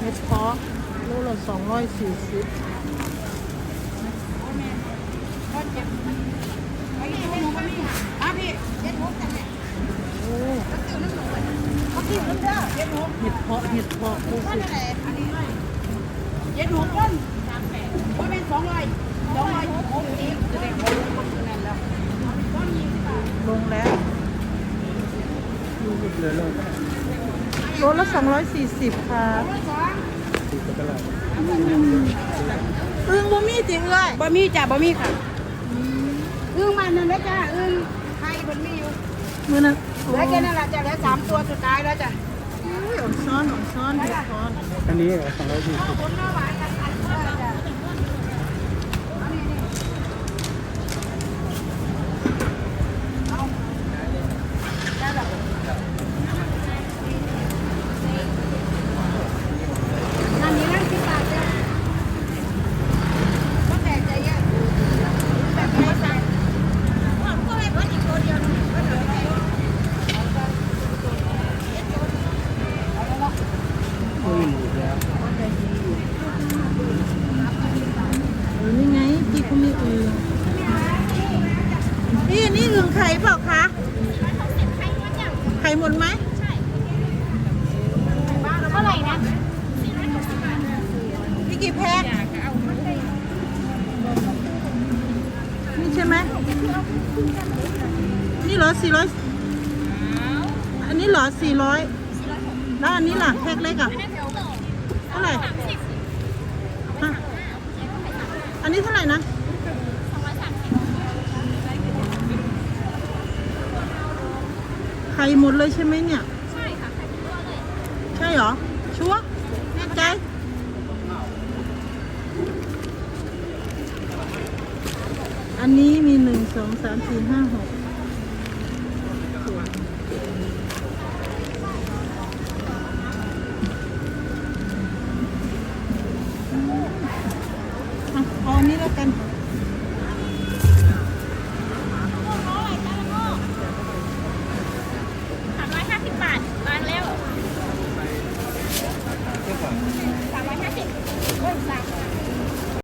เห็ดเพาะโลละสองร้อยสี่สิบเห็ดเพาะเห็ดเพาะดูว่สิอะไรอันนี้เจ็ดหกต้นสามแปดว่าเป็นสองร้อยสองร้อยหกสิบจะได้หกคนนั่นแล้วลงแล้วเหลือโลก โลละสองร้อยสี่สิบค่ะร้อยสองสี่สิบตลาดอึ้งบ่มีจริงเลยบะหมี่จ้ะบะหมี่ค่ะอึ้งมันนั่นแหละจ้ะอึ้งไทยบะหมี่อยู่มือนั้นเหลือแค่นั้นแหละจ้ะเหลือสามตัวสุดท้ายแล้วจ้ะอุ้ยอ่อนซ้อนอ่อนซ้อนเห็ดเพาะอันนี้สองร้อยสี่สิบ ผลหน้าหวานกันอันเออจ้ะเอาได้หรอนั่นนี่นั่นสิบบาทจ้ะก็แตกใจเยอะแบบไม่ใส่ว่าพวกไอ้คนอีกตัวเดียวนึงก็เหลืออะไร ไม่มีหมูแล้ว เออนี่ไงที่เขามีอึ่ง นี่นี่อึ่งไข่เปล่าคะไข่หมดไหมเท่าไหร่นะมีกี่แพ็คนี่ใช่ไหมนี่เหรอสี่ร้อยอันนี้เหรอสี่ร้อยแล้วอันนี้ล่ะแพ็คเล็กอะ ใครหมดเลยใช่ไหมเนี่ย ใช่ค่ะไข่ตัวเลย ใช่หรอ ชัวร์แน่ใจอันนี้มีหนึ่งสองสามสี่ห้าหกเออันนี้แล้วกัน